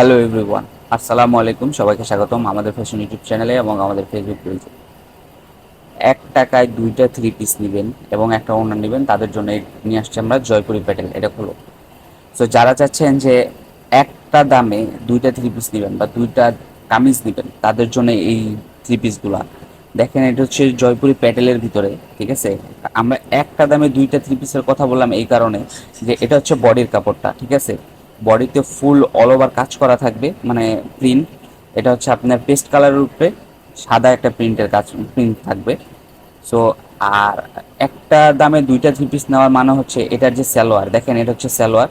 Hello everyone আসসালামু আলাইকুম সবাইকে স্বাগতম আমাদের ফ্যাশন ইউটিউব চ্যানেলে এবং আমাদের ফেসবুক পেজে এক টাকায় দুইটা থ্রি পিস নেবেন এবং একটা ওনার নেবেন, তাদের জন্য নিয়ে আসছি আমরা জয়পুরি প্যাটেল। এটা হলো সো যারা চাচ্ছেন যে একটা দামে দুইটা থ্রি পিস নেবেন বা দুইটা কামিজ নেবেন, তাদের জন্য এই থ্রি পিসগুলা দেখেন, এটা হচ্ছে জয়পুরি প্যাটেলের ভিতরে, ঠিক আছে? আমরা একটা দামে দুইটা থ্রি পিসের কথা বললাম এই কারণে যে এটা হচ্ছে বডির কাপড়টা, ঠিক আছে? বডিতে ফুল অল ওভার কাজ করা থাকবে মানে প্রিন্ট এটা হচ্ছে আপনার পেস্ট কালারের উপরে সাদা একটা প্রিন্টের কাজ প্রিন্ট থাকবে। সো আর একটা দামে দুইটা থ্রি পিস নেওয়ার মানে হচ্ছে এটার যে স্যালোয়ার দেখেন এটা হচ্ছে স্যালোয়ার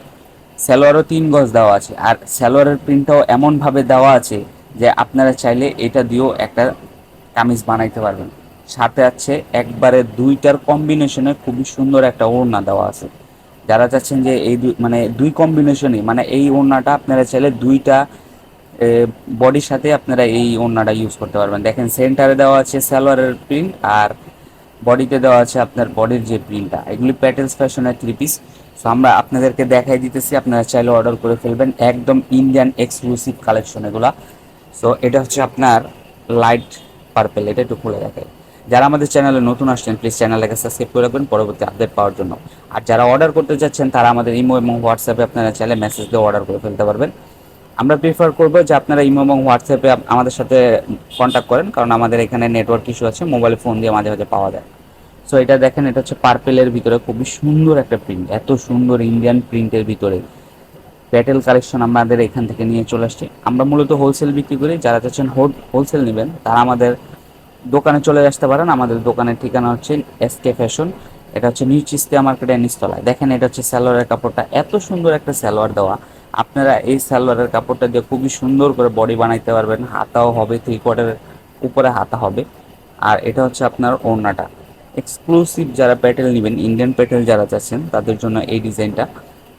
স্যালোয়ারও তিন গজ দেওয়া আছে, আর স্যালোয়ারের প্রিন্টটাও এমনভাবে দেওয়া আছে যে আপনারা চাইলে এটা দিয়েও একটা কামিজ বানাইতে পারবেন। সাথে আছে একবারে দুইটার কম্বিনেশনে খুবই সুন্দর একটা ওড়না দেওয়া আছে। যারা চাচ্ছেন যে এই মানে দুই কম্বিনেশনই মানে এই ওড়নাটা আপনারা চাইলে দুইটা বডির সাথে আপনারা এই ওড়নাটা ইউজ করতে পারবেন। দেখেন সেন্টারে দেওয়া আছে সালোয়ারের প্রিন্ট আর বডিতে দেওয়া আছে আপনার বডির যে প্রিন্টটা এগুলি প্যাটেলস ফ্যাশনের থ্রি পিস সো আমরা আপনাদেরকে দেখাই দিতেছি, আপনারা চাইলে অর্ডার করে ফেলবেন একদম ইন্ডিয়ান এক্সক্লুসিভ কালেকশন এগুলা। সো এটা হচ্ছে আপনার লাইট পার্পেল এটা একটু খুলে দেখায় যারা আমাদের চ্যানেলে নতুন আসছেন প্লিজ চ্যানেলটাকে সাবস্ক্রাইব করে রাখবেন, পরবর্তী আপডেট পাওয়ার জন্য। আর যারা অর্ডার করতে চাচ্ছেন, তারা আমাদের ইমো এবং হোয়াটসঅ্যাপে আপনারা চাইলে মেসেজ দিয়ে অর্ডার করে ফেলতে পারবেন। আমরা প্রিফার করব যে আপনারা ইমো এবং হোয়াটসঅ্যাপে আমাদের সাথে কন্ট্যাক্ট করেন, কারণ আমাদের এখানে নেটওয়ার্ক ইস্যু আছে মোবাইল ফোন দিয়ে মাঝে মাঝে পাওয়া যায়। সো এটা দেখেন, এটা হচ্ছে পার্পেলের ভিতরে খুবই সুন্দর একটা প্রিন্ট এত সুন্দর ইন্ডিয়ান প্রিন্টের ভিতরে। প্যাটেল কালেকশন আমাদের এখান থেকে নিয়ে চলে আসছে। আমরা মূলত হোলসেল বিক্রি করি, যারা চাচ্ছেন হোলসেল নেবেন, তারা আমাদের দোকানে চলে আসতে পারেন। আমাদের দোকানের ঠিকানা হচ্ছে এস কে ফ্যাশন এটা হচ্ছে নিউ চিস্তিয়া মার্কেটের নিচতলায়। দেখেন, এটা হচ্ছে সালোয়ারের কাপড়টা। এত সুন্দর একটা সালোয়ার দেওয়া। আপনারা এই সালোয়ারের কাপড়টা দিয়ে খুবই সুন্দর করে বডি বানাইতে পারবেন। হাতাও হবে থ্রি কোয়ার্টারের উপরে হাতা হবে। আর এটা হচ্ছে আপনার ওড়নাটা। এক্সক্লুসিভ যারা প্যাটেল নেবেন ইন্ডিয়ান প্যাটেল যারা চাচ্ছেন, তাদের জন্য এই ডিজাইনটা।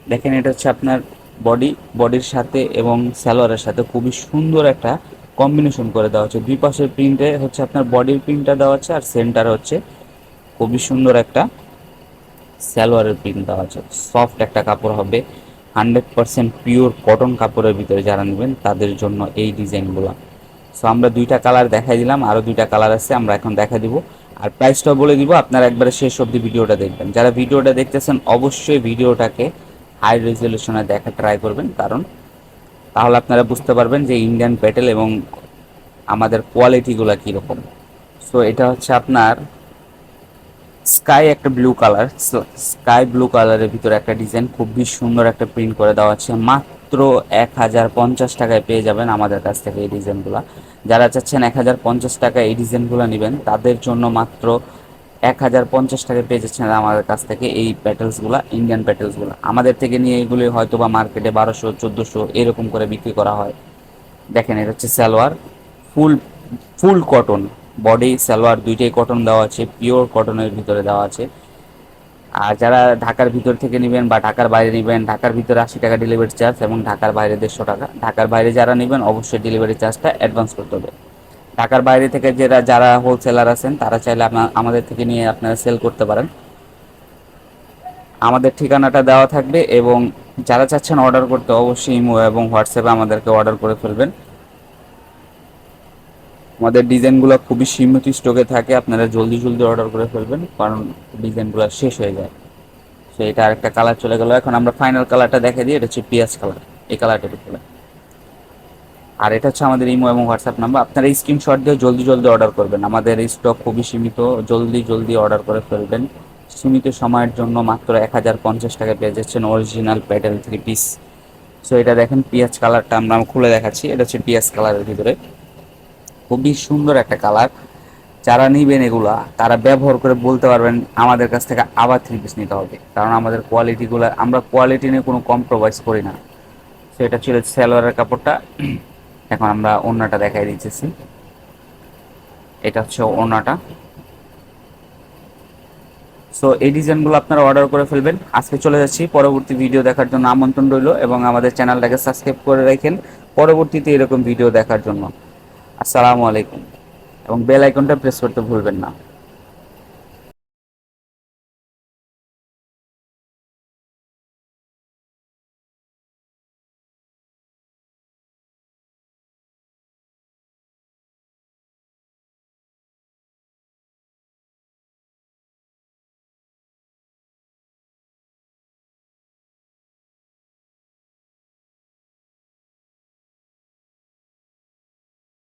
দেখেন, এটা হচ্ছে আপনার বডি বডির সাথে এবং সালোয়ারের সাথে খুবই সুন্দর একটা কম্বিনেশন করে দেওয়া হচ্ছে। দুই পাশের প্রিন্টে হচ্ছে আপনার বডির প্রিন্টটা দেওয়া আছে আর সেন্টার হচ্ছে খুবই সুন্দর একটা সালোয়ারের প্রিন্ট দেওয়া আছে। সফট একটা কাপড় হবে। হান্ড্রেড পারসেন্ট পিওর কটন কাপড়ের ভিতরে যারা নেবেন, তাদের জন্য এই ডিজাইনগুলো। সো আমরা দুইটা কালার দেখাই দিলাম আরও দুইটা কালার আছে, আমরা এখন দেখা দিব। আর প্রাইসটাও বলে দিব, আপনারা একবারে শেষ অবধি ভিডিওটা দেখবেন। যারা ভিডিওটা দেখতেছেন, অবশ্যই ভিডিওটাকে হাই রেজলিউশনে দেখা ট্রাই করবেন। কারণ তাহলে আপনারা বুঝতে পারবেন যে ইন্ডিয়ান প্যাটেল এবং আমাদের কোয়ালিটিগুলো কীরকম। সো এটা হচ্ছে আপনার স্কাই একটা ব্লু কালার স্কাই ব্লু কালারের ভিতরে একটা ডিজাইন খুবই সুন্দর একটা প্রিন্ট করে দেওয়া আছে। মাত্র এক হাজার পঞ্চাশ টাকায় পেয়ে যাবেন আমাদের কাছ থেকে এই ডিজাইনগুলো যারা চাচ্ছেন এক হাজার পঞ্চাশ টাকায় এই ডিজাইনগুলো নেবেন, তাদের জন্য মাত্র এক হাজার পঞ্চাশ পেয়ে যাচ্ছেন আমাদের কাছ থেকে এই প্যাটেলসগুলো ইন্ডিয়ান প্যাটেলসগুলো আমাদের থেকে নিয়ে এগুলি হয়তো বা মার্কেটে বারোশো, চোদ্দোশো এরকম করে বিক্রি করা হয়। দেখেন, এটা হচ্ছে salwar full full cotton body salwar দুইটাই কটন দেওয়া আছে পিওর কটনের ভিতরে দেওয়া আছে। আর যারা ঢাকার ভিতর থেকে নেবেন বা ঢাকার বাইরে নেবেন, ঢাকার ভিতরে আশি টাকা ডেলিভারি চার্জ এবং ঢাকার বাইরে দেড়শো টাকা, ঢাকার বাইরে যারা নেবেন, অবশ্যই ডেলিভারি চার্জটা অ্যাডভান্স করতে হবে। ঢাকার বাইরে থেকে যারা যারা হোলসেলার আছেন, তারা চাইলে আমাদের থেকে নিয়ে আপনারা সেল করতে পারেন। আমাদের ঠিকানাটা দেওয়া থাকবে এবং যারা চাচ্ছেন অর্ডার করতে অবশ্যই ইমো এবং হোয়াটসঅ্যাপে আমাদেরকে অর্ডার করে ফেলবেন। আমাদের ডিজাইনগুলো খুবই সীমিত স্টকে থাকে, আপনারা জলদি জলদি অর্ডার করে ফেলবেন, কারণ ডিজাইনগুলো শেষ হয়ে যায়। সো এটা আরেকটা কালার চলে গেল। এখন আমরা ফাইনাল কালারটা দেখে দিই, এটা হচ্ছে পিঁয়াজ কালার এই কালারটা দেখতে আর এটা হচ্ছে আমাদের ইমো এবং হোয়াটসঅ্যাপ নাম্বার আপনারা এই স্ক্রিনশট দিয়ে জলদি জলদি অর্ডার করবেন। আমাদের স্টক খুবই সীমিত, জলদি জলদি অর্ডার করে ফেলবেন। সীমিত সময়ের জন্য মাত্র এক হাজার পঞ্চাশ টাকা পেয়ে যাচ্ছেন original Patel three piece so এটা দেখেন, পিঁয়াজ কালারটা আমরা খুলে দেখাচ্ছি। এটা হচ্ছে পিঁয়াজ কালারের ভিতরে। খুবই সুন্দর একটা কালার যারা নিবেন এগুলা, তারা ব্যবহার করে বলতে পারবেন, আমাদের কাছ থেকে আবার থ্রি পিস নিতে হবে। কারণ আমাদের কোয়ালিটিগুলো আমরা কোয়ালিটি নিয়ে কোনো কম্প্রোমাইজ করি না। সো এটা ছিল সালোয়ারের কাপড়টা। এখন আমরা ওড়নাটা দেখাই দিতেছি। এটা হচ্ছে ওড়নাটা। সো এই ডিজাইনগুলো আপনারা অর্ডার করে ফেলবেন। আজকে চলে যাচ্ছি। পরবর্তী ভিডিও দেখার জন্য আমন্ত্রণ রইল এবং আমাদের চ্যানেলটাকে সাবস্ক্রাইব করে রাখেন। পরবর্তীতে এরকম ভিডিও দেখার জন্য। আসসালামু আলাইকুম। এবং বেল আইকনটা প্রেস করতে ভুলবেন না।